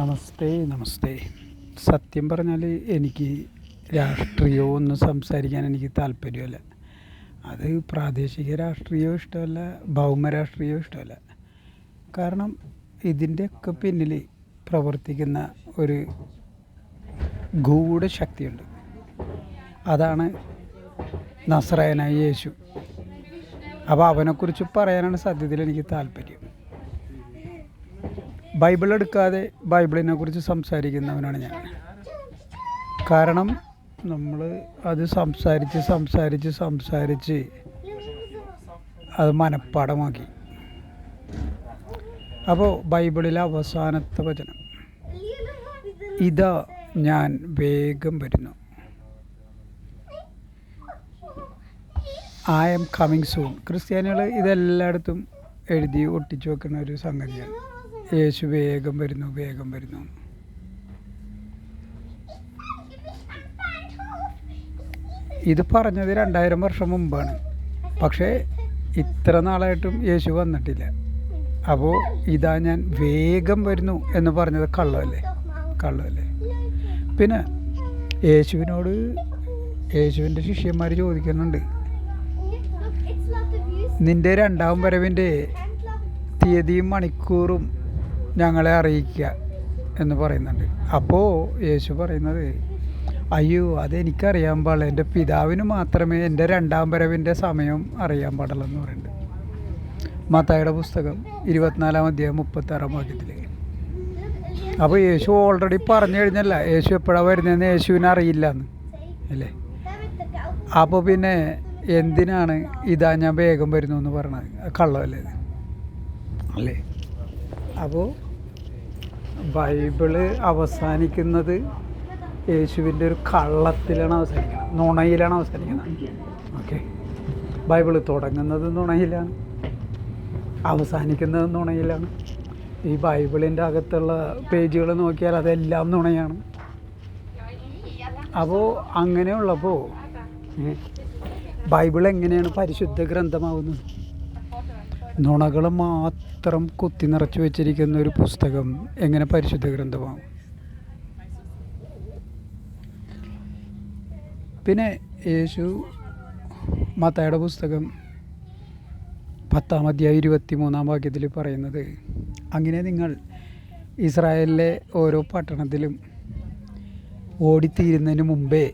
നമസ്തേ നമസ്തേ. സത്യം പറഞ്ഞാൽ എനിക്ക് രാഷ്ട്രീയവും ഒന്നും സംസാരിക്കാൻ എനിക്ക് താല്പര്യമല്ല. അത് പ്രാദേശിക രാഷ്ട്രീയവും ഇഷ്ടമല്ല ഭൗമ രാഷ്ട്രീയവും ഇഷ്ടമല്ല. കാരണം ഇതിന്റെയൊക്കെ പിന്നിൽ പ്രവർത്തിക്കുന്ന ഒരു ഗൂഢശക്തിയുണ്ട് അതാണ് നസ്രായനായ യേശു. അപ്പോൾ അവനെക്കുറിച്ച് പറയാനാണ് സത്യത്തിൽ എനിക്ക് താല്പര്യം. ബൈബിൾ എടുക്കാതെ ബൈബിളിനെ കുറിച്ച് സംസാരിക്കുന്നവനാണ് ഞാൻ. കാരണം നമ്മൾ അത് സംസാരിച്ച് സംസാരിച്ച് സംസാരിച്ച് അത് മനഃപ്പാടമാക്കി അപ്പോൾ ബൈബിളിലെ അവസാനത്തെ വചനം. ഇതാ ഞാൻ വേഗം വരുന്നു. ഐ എം കമ്മിങ് സൂൺ ക്രിസ്ത്യാനികൾ ഇതെല്ലായിടത്തും എഴുതി ഒട്ടിച്ചു വെക്കുന്ന ഒരു സംഗതിയാണ്. യേശു വേഗം വരുന്നു വേഗം വരുന്നു. ഇത് പറഞ്ഞത് രണ്ടായിരം വർഷം മുമ്പാണ്. പക്ഷേ ഇത്ര നാളായിട്ടും യേശു വന്നിട്ടില്ല. അപ്പോൾ ഇതാ ഞാൻ വേഗം വരുന്നു എന്ന് പറഞ്ഞത് കള്ളമല്ലേ? കള്ളമല്ലേ? പിന്നെ യേശുവിനോട് യേശുവിന്റെ ശിഷ്യന്മാർ ചോദിക്കുന്നുണ്ട്. നിന്റെ രണ്ടാം വരവിന്റെ തീയതിയും മണിക്കൂറും ഞങ്ങളെ അറിയിക്കുക എന്ന് പറയുന്നുണ്ട്. അപ്പോൾ യേശു പറയുന്നത് അയ്യോ അതെനിക്കറിയാൻ പാടില്ല. എന്റെ പിതാവിന് മാത്രമേ എന്റെ രണ്ടാം വരവിന്റെ സമയം അറിയാൻ പാടുള്ളൂ എന്ന് പറയുന്നുണ്ട്. മത്തായുടെ പുസ്തകം ഇരുപത്തിനാലാം അധ്യായം മുപ്പത്താറാം വാക്യത്തിൽ അപ്പോൾ യേശു ഓൾറെഡി പറഞ്ഞു കഴിഞ്ഞല്ല യേശു എപ്പോഴാണ് വരുന്നതെന്ന് യേശുവിനെ അറിയില്ല എന്ന് അല്ലേ? അപ്പോൾ പിന്നെ എന്തിനാണ് ഇതാ ഞാൻ വേഗം വരുന്നു എന്ന് പറഞ്ഞത്? കള്ളമല്ലേ അല്ലേ? അപ്പോൾ ബൈബിൾ അവസാനിക്കുന്നത് യേശുവിന്റെ ഒരു കള്ളത്തിലാണ് അവസാനിക്കുന്നത് നുണയിലാണ് അവസാനിക്കുന്നത്. ഓക്കെ. ബൈബിൾ തുടങ്ങുന്നത് നുണയിലാണ് അവസാനിക്കുന്നത് നുണയിലാണ്. ഈ ബൈബിളിന്റെ അകത്തുള്ള പേജുകൾ നോക്കിയാൽ അതെല്ലാം നുണയാണ്. അപ്പോൾ അങ്ങനെയുള്ളപ്പോൾ ബൈബിൾ എങ്ങനെയാണ് പരിശുദ്ധ ഗ്രന്ഥമാവുന്നത്? നുണകൾ മാത്രം കുത്തി നിറച്ചു വെച്ചിരിക്കുന്ന ഒരു പുസ്തകം എങ്ങനെ പരിശുദ്ധ ഗ്രന്ഥമാണ് പിന്നെ യേശു മത്തായുടെ പുസ്തകം പത്താം അധ്യായം ഇരുപത്തി മൂന്നാം വാക്യത്തിൽ പറയുന്നത് അങ്ങനെ നിങ്ങൾ ഇസ്രായേലിലെ ഓരോ പട്ടണത്തിലും ഓടിത്തീരുന്നതിന് മുമ്പേ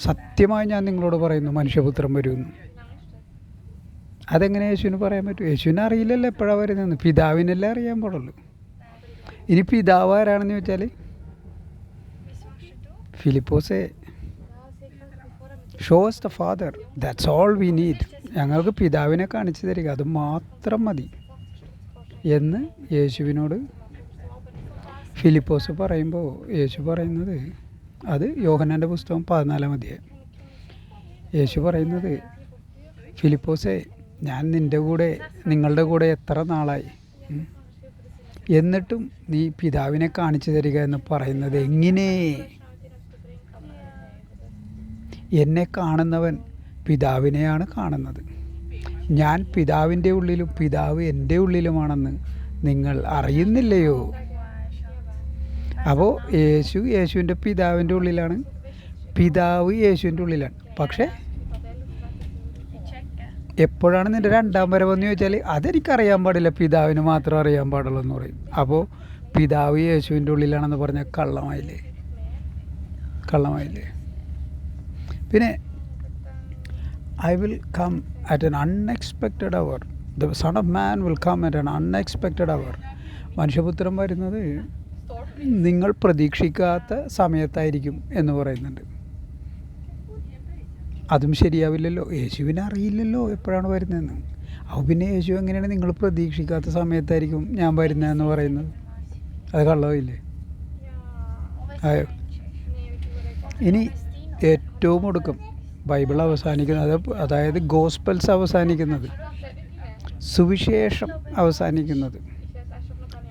സത്യമായി ഞാൻ നിങ്ങളോട് പറയുന്നു മനുഷ്യപുത്രം വരുമെന്ന് അതെങ്ങനെ യേശുവിന് പറയാൻ പറ്റും? യേശുവിനെ അറിയില്ലല്ലോ എപ്പോഴാണ് വരുന്നതെന്ന് പിതാവിനല്ലേ അറിയാൻ പാടുള്ളൂ. ഇനി പിതാവ് ആരാണെന്ന് ചോദിച്ചാൽ ഫിലിപ്പോസേ. Shows the father that's all we need ഞങ്ങൾക്ക് പിതാവിനെ കാണിച്ചു തരിക. അത് മാത്രം മതി. എന്ന് യേശുവിനോട് ഫിലിപ്പോസ് പറയുമ്പോൾ യേശു പറയുന്നത് അത് യോഹനാന്റെ പുസ്തകം പതിനാലാം അധ്യായം. യേശു പറയുന്നത് ഫിലിപ്പോസേ ഞാൻ നിന്റെ കൂടെ നിങ്ങളുടെ കൂടെ എത്ര നാളായി? എന്നിട്ടും നീ പിതാവിനെ കാണിച്ചു തരിക എന്ന് പറയുന്നത് എങ്ങനെ? എന്നെ കാണുന്നവൻ പിതാവിനെയാണ് കാണുന്നത്. ഞാൻ പിതാവിന്റെ ഉള്ളിലും പിതാവ് എന്റെ ഉള്ളിലുമാണെന്ന് നിങ്ങൾ അറിയുന്നില്ലയോ? അപ്പോൾ യേശു യേശുവിന്റെ പിതാവിന്റെ ഉള്ളിലാണ് പിതാവ് യേശുവിന്റെ ഉള്ളിലാണ്. പക്ഷേ എപ്പോഴാണ് നിന്റെ രണ്ടാം വരവെന്ന് ചോദിച്ചാൽ അതെനിക്കറിയാൻ പാടില്ല. പിതാവിന് മാത്രം അറിയാൻ പാടുള്ളൂ എന്ന് പറയും. അപ്പോൾ പിതാവ് യേശുവിന്റെ ഉള്ളിലാണെന്ന് പറഞ്ഞ കള്ളമായില്ലേ? കള്ളമായില്ലേ? പിന്നെ I will come at an unexpected hour the son of man will come at an unexpected hour മനുഷ്യപുത്രം വരുന്നത് നിങ്ങൾ പ്രതീക്ഷിക്കാത്ത സമയത്തായിരിക്കും എന്ന് പറയുന്നുണ്ട്. അതും ശരിയാവില്ലല്ലോ. യേശുവിനെ അറിയില്ലല്ലോ എപ്പോഴാണ് വരുന്നതെന്ന്. അപ്പോൾ പിന്നെ യേശു എങ്ങനെയാണ് നിങ്ങൾ പ്രതീക്ഷിക്കാത്ത സമയത്തായിരിക്കും ഞാൻ വരുന്നതെന്ന് പറയുന്നത്? അത് കള്ളമില്ലേ ആയോ? ഇനി ഏറ്റവും ഒടുക്കം ബൈബിൾ അവസാനിക്കുന്നത് അത് അതായത് ഗോസ്പൽസ് അവസാനിക്കുന്നത്. സുവിശേഷം അവസാനിക്കുന്നത്.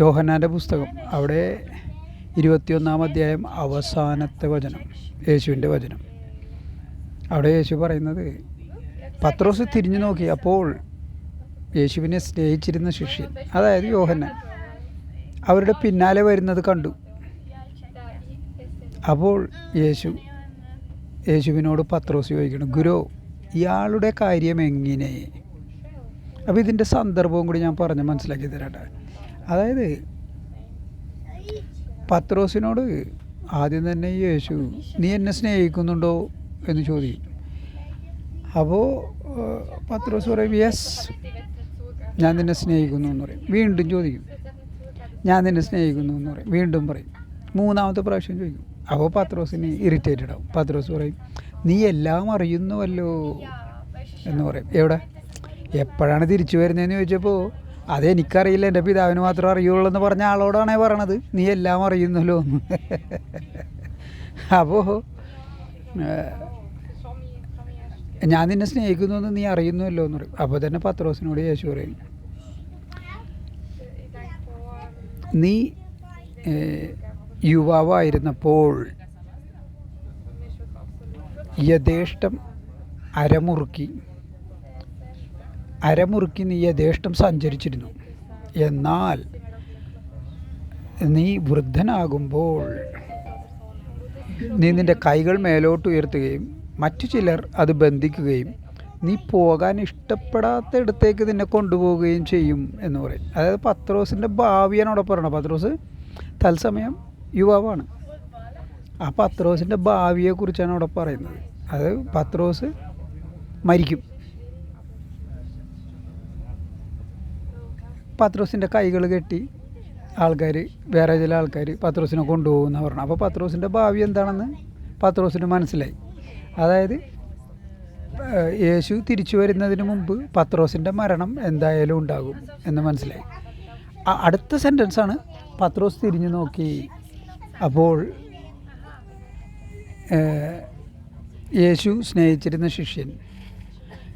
യോഹനാന്റെ പുസ്തകം. അവിടെ ഇരുപത്തിയൊന്നാം അധ്യായം അവസാനത്തെ വചനം. യേശുവിന്റെ വചനം. അവിടെ യേശു പറയുന്നത് പത്രോസ് തിരിഞ്ഞു നോക്കി അപ്പോൾ യേശുവിനെ സ്നേഹിച്ചിരുന്ന ശിഷ്യൻ അതായത് യോഹന്നാൻ അവരുടെ പിന്നാലെ വരുന്നത് കണ്ടു. അപ്പോൾ യേശു യേശുവിനോട് പത്രോസ് ചോദിക്കണം ഗുരു ഇയാളുടെ കാര്യം എങ്ങനെ? അപ്പോൾ ഇതിന്റെ സന്ദർഭവും കൂടി ഞാൻ പറഞ്ഞ് മനസ്സിലാക്കി തരാട്ടെ. അതായത് പത്രോസിനോട് ആദ്യം തന്നെ യേശു നീ എന്നെ സ്നേഹിക്കുന്നുണ്ടോ? എന്ന് ചോദിക്കും അപ്പോൾ പത്രോസ് പറയും യെസ് ഞാൻ നിന്നെ സ്നേഹിക്കുന്നു എന്ന് പറയും. വീണ്ടും ചോദിക്കും. ഞാൻ നിന്നെ സ്നേഹിക്കുന്നു എന്ന് പറയും. വീണ്ടും പറയും. മൂന്നാമത്തെ പ്രാവശ്യം ചോദിക്കും. അപ്പോൾ പത്രോസിന് ഇറിറ്റേറ്റഡ് ആവും. പത്രോസ് പറയും നീ എല്ലാം അറിയുന്നുവല്ലോ എന്ന് പറയും. എവിടെ? എപ്പോഴാണ് തിരിച്ചു വരുന്നതെന്ന് ചോദിച്ചപ്പോൾ അതെനിക്കറിയില്ല എന്റെ പിതാവിന് മാത്രം അറിയുള്ളൂ എന്ന് പറഞ്ഞ ആളോടാണേ പറയണത്. നീ എല്ലാം അറിയുന്നല്ലോ എന്ന്. അപ്പോൾ ഞാൻ നിന്നെ സ്നേഹിക്കുന്നു എന്ന് നീ അറിയുന്നുവല്ലോ എന്ന് പറയും. അപ്പോൾ തന്നെ പത്രോസിനോട് യേശു പറയും. നീ യുവാവായിരുന്നപ്പോൾ യഥേഷ്ടം അരമുറുക്കി അരമുറുക്കി നീ യഥേഷ്ടം സഞ്ചരിച്ചിരുന്നു. എന്നാൽ നീ വൃദ്ധനാകുമ്പോൾ നീ നിന്റെ കൈകൾ മേലോട്ട് ഉയർത്തുകയും മറ്റു ചിലർ അത് ബന്ധിക്കുകയും നീ പോകാൻ ഇഷ്ടപ്പെടാത്ത ഇടത്തേക്ക് നിന്നെ കൊണ്ടുപോവുകയും ചെയ്യും എന്ന് പറയും. അതായത് പത്രോസിന്റെ ഭാവിയാണ് അവിടെ പറയണത്. പത്രോസ് തത്സമയം യുവാവാണ്. ആ പത്രോസിന്റെ ഭാവിയെക്കുറിച്ചാണ് അവിടെ പറയുന്നത്. അത് പത്രോസ് മരിക്കും. പത്രോസിന്റെ കൈകൾ കെട്ടി ആൾക്കാർ വേറെ ചില ആൾക്കാർ പത്രോസിനെ കൊണ്ടുപോകുമെന്ന് പറഞ്ഞു അപ്പോൾ പത്രോസിന്റെ ഭാവി എന്താണെന്ന് പത്രോസിന് മനസ്സിലായി. അതായത് യേശു തിരിച്ചു വരുന്നതിന് മുമ്പ് പത്രോസിന്റെ മരണം എന്തായാലും ഉണ്ടാകും എന്ന് മനസ്സിലായി. അടുത്ത സെന്റൻസാണ് പത്രോസ് തിരിഞ്ഞു നോക്കി. അപ്പോൾ യേശു സ്നേഹിച്ചിരുന്ന ശിഷ്യൻ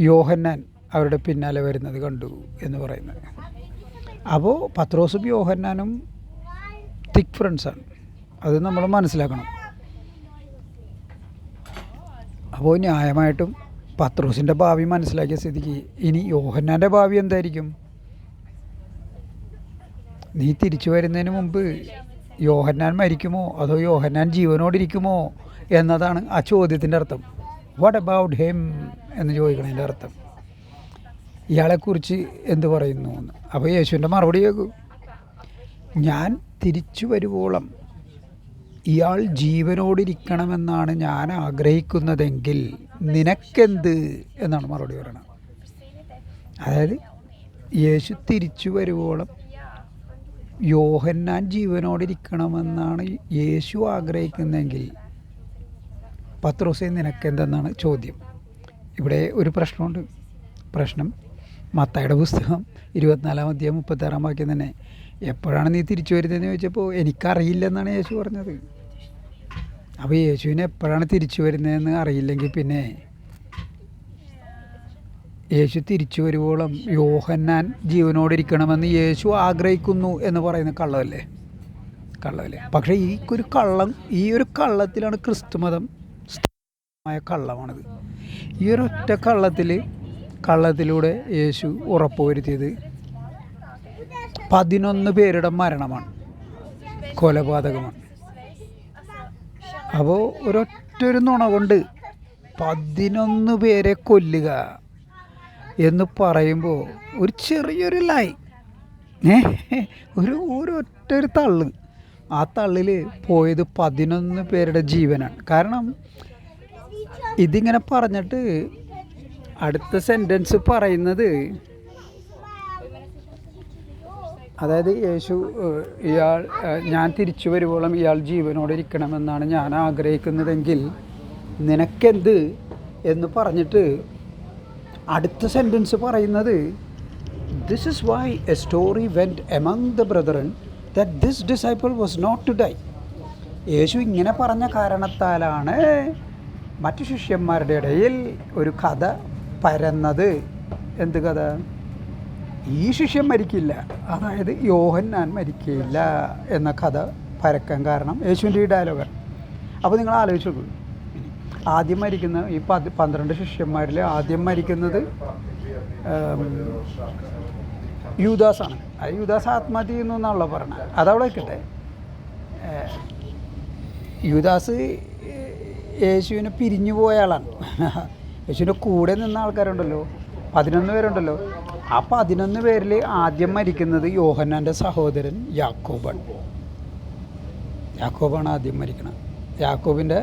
യോഹന്നാൻ അവരുടെ പിന്നാലെ വരുന്നത് കണ്ടു എന്ന് പറയുന്നത്. അപ്പോൾ പത്രോസും യോഹന്നാനും തിക് ഫ്രണ്ട്സാണ് അത് നമ്മൾ മനസ്സിലാക്കണം. അപ്പോൾ ന്യായമായിട്ടും പത്രോസിന്റെ ഭാവി മനസ്സിലാക്കിയ സ്ഥിതിക്ക് ഇനി യോഹന്നാന്റെ ഭാവി എന്തായിരിക്കും? നീ തിരിച്ചു വരുന്നതിന് മുമ്പ് യോഹന്നാൻ മരിക്കുമോ? അതോ യോഹന്നാൻ ജീവനോടിരിക്കുമോ? എന്നതാണ് ആ ചോദ്യത്തിന്റെ അർത്ഥം. വാട്ട് അബൌട്ട് ഹെം എന്ന് ചോദിക്കണതിന്റെ അർത്ഥം. ഇയാളെക്കുറിച്ച് എന്ത് പറയുന്നു എന്ന്. അപ്പോൾ യേശുവിന്റെ മറുപടി കേൾക്കൂ. ഞാൻ തിരിച്ചു വരുവോളം ഇയാൾ ജീവനോടിരിക്കണമെന്നാണ് ഞാൻ ആഗ്രഹിക്കുന്നതെങ്കിൽ നിനക്കെന്ത് എന്നാണ് മറുപടി പറയുന്നത് അതായത് യേശു തിരിച്ചു വരുവോളം യോഹന്നാൻ ജീവനോടിരിക്കണമെന്നാണ് യേശു ആഗ്രഹിക്കുന്നതെങ്കിൽ പത്രോസെ നിനക്കെന്തെന്നാണ് ചോദ്യം. ഇവിടെ ഒരു പ്രശ്നമുണ്ട്. പ്രശ്നം മത്തയുടെ പുസ്തകം ഇരുപത്തിനാലാം അധ്യായം മുപ്പത്താറാം വാക്യം തന്നെ എപ്പോഴാണ് നീ തിരിച്ചു വരുന്നതെന്ന് ചോദിച്ചപ്പോൾ എനിക്കറിയില്ലെന്നാണ് യേശു പറഞ്ഞത്. അപ്പോൾ യേശുവിനെ എപ്പോഴാണ് തിരിച്ചു വരുന്നതെന്ന് അറിയില്ലെങ്കിൽ പിന്നെ യേശു തിരിച്ചു വരുവോളം യോഹന്നാൻ ജീവനോടിരിക്കണമെന്ന് യേശു ആഗ്രഹിക്കുന്നു എന്ന് പറയുന്ന കള്ളമല്ലേ? കള്ളമല്ലേ? പക്ഷേ ഈ ഒരു കള്ളം ഈ ഒരു കള്ളത്തിലാണ് ക്രിസ്തുമതം മായ കള്ളമാണിത്. ഈ ഒരൊറ്റ കള്ളത്തിൽ കള്ളത്തിലൂടെ യേശു ഉറപ്പുവരുത്തിയത് പതിനൊന്ന് പേരുടെ മരണമാണ്. കൊലപാതകമാണ്. അപ്പോൾ ഒരൊറ്റ ഒരു നുണ കൊണ്ട് പതിനൊന്ന് പേരെ കൊല്ലുക എന്ന് പറയുമ്പോൾ ഒരു ചെറിയൊരു ലൈ ഏ ഒരു ഒരൊറ്റ ഒരു തള്ള്. ആ തള്ളിൽ പോയത് പതിനൊന്ന് പേരുടെ ജീവനാണ്. കാരണം ഇതിങ്ങനെ പറഞ്ഞിട്ട് അടുത്ത സെന്റൻസ് പറയുന്നത് അതായത് യേശു ഇയാൾ ഞാൻ തിരിച്ചു വരുവോളം ഇയാൾ ജീവനോടെ ഇരിക്കണമെന്നാണ് ഞാൻ ആഗ്രഹിക്കുന്നതെങ്കിൽ നിനക്കെന്ത് എന്ന് പറഞ്ഞിട്ട് അടുത്ത സെന്റൻസ് പറയുന്നത് this is why a story went among the brethren that this disciple was not to die യേശു ഇങ്ങനെ പറഞ്ഞ കാരണത്താലാണ് മറ്റു ശിഷ്യന്മാരുടെ ഇടയിൽ ഒരു കഥ പരന്നത്. എന്ത് കഥ? ഈ ശിഷ്യൻ മരിക്കില്ല. അതായത് യോഹന്നാൻ മരിക്കില്ല എന്ന കഥ പരക്കാൻ കാരണം യേശുവിന്റെ ഈ ഡയലോഗ് അപ്പോൾ നിങ്ങൾ ആലോചിച്ചു നോക്കൂ. ആദ്യം മരിക്കുന്ന ഈ പത് പന്ത്രണ്ട് ശിഷ്യന്മാരിൽ ആദ്യം മരിക്കുന്നത് യൂദാസാണ് അത് യൂദാസ് ആത്മഹത്യ ചെയ്യുന്നു എന്നാണല്ലോ പറഞ്ഞത്. അതവിടെ വെക്കട്ടെ. യുദാസ് യേശുവിനെ പിരിഞ്ഞു പോയ ആളാണ്. യേശുവിന്റെ കൂടെ നിന്ന ആൾക്കാരുണ്ടല്ലോ. പതിനൊന്ന് പേരുണ്ടല്ലോ. ആ പതിനൊന്ന് പേരിൽ ആദ്യം മരിക്കുന്നത് യോഹന്നാന്റെ സഹോദരൻ യാക്കോബാണ്. യാക്കോബാണ് ആദ്യം മരിക്കണത്. യാക്കോബിന്റെ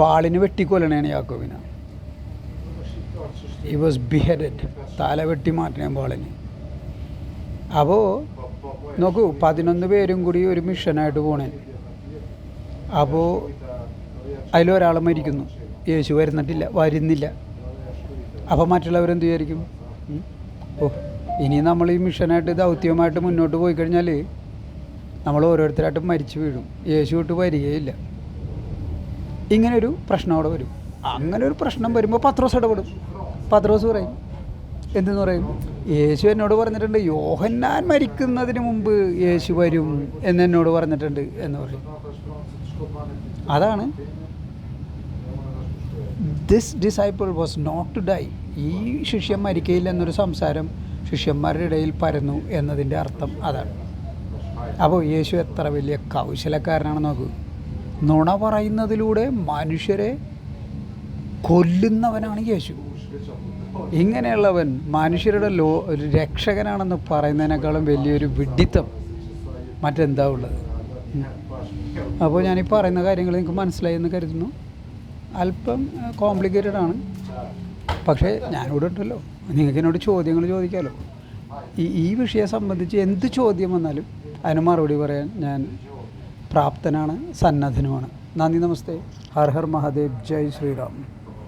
വാളിന് വെട്ടിക്കൊല്ലണേണ് യാക്കോബിനെ. ഈ വാസ് ബിഹെഡഡ് തല വെട്ടി മാറ്റണേ വാളിന്. അപ്പോൾ നോക്കൂ പതിനൊന്ന് പേരും കൂടി ഒരു മിഷനായിട്ട് പോണേ. അപ്പോൾ അതിലൊരാൾ മരിക്കുന്നു. യേശു വരുന്നിട്ടില്ല വരുന്നില്ല. അപ്പോൾ മറ്റുള്ളവരെന്ത് വിചാരിക്കും? ഓ ഇനി നമ്മൾ ഈ മിഷനായിട്ട് ദൗത്യമായിട്ട് മുന്നോട്ട് പോയി കഴിഞ്ഞാൽ നമ്മൾ ഓരോരുത്തരായിട്ട് മരിച്ചു വീഴും. യേശു വിട്ട് വരികയില്ല. ഇങ്ങനൊരു പ്രശ്നം അവിടെ വരും. അങ്ങനെ ഒരു പ്രശ്നം വരുമ്പോൾ പത്രോസ് ഇടപെടും. പത്രോസ് പറയും എന്തെന്ന് പറയും? യേശു എന്നോട് പറഞ്ഞിട്ടുണ്ട് യോഹന്നാൻ മരിക്കുന്നതിന് മുമ്പ് യേശു വരും എന്ന് എന്നോട് പറഞ്ഞിട്ടുണ്ട് എന്ന് പറയും. അതാണ്. This disciple was not to die ഈ ശിഷ്യൻ മരിക്കയില്ല എന്നൊരു സംസാരം ശിഷ്യന്മാരുടെ ഇടയിൽ പരന്നു എന്നതിന്റെ അർത്ഥം അതാണ്. അപ്പോൾ യേശു എത്ര വലിയ കൗശലക്കാരനാണെന്ന് നോക്കൂ. നുണ പറയുന്നതിലൂടെ മനുഷ്യരെ കൊല്ലുന്നവനാണ് യേശു. ഇങ്ങനെയുള്ളവൻ മനുഷ്യരുടെ ലോ രക്ഷകനാണെന്ന് പറയുന്നതിനേക്കാളും വലിയൊരു വിഡിത്തം മറ്റെന്താ ഉള്ളത്? അപ്പോൾ അപ്പോൾ ഞാനീ പറയുന്ന കാര്യങ്ങൾ നിങ്ങൾക്ക് മനസ്സിലായി എന്ന് കരുതുന്നു. അല്പം കോംപ്ലിക്കേറ്റഡ് ആണ്. പക്ഷേ ഞാനിവിടെ ഉണ്ടല്ലോ നിങ്ങൾക്ക് എന്നോട് ചോദ്യങ്ങൾ ചോദിക്കാമല്ലോ ഈ ഈ വിഷയം സംബന്ധിച്ച് എന്ത് ചോദ്യം വന്നാലും അതിന് മറുപടി പറയാൻ ഞാൻ പ്രാപ്തനാണ് സന്നദ്ധനുമാണ്. നന്ദി നമസ്തേ. ഹർ ഹർ മഹാദേവ്. ജയ് ശ്രീറാം.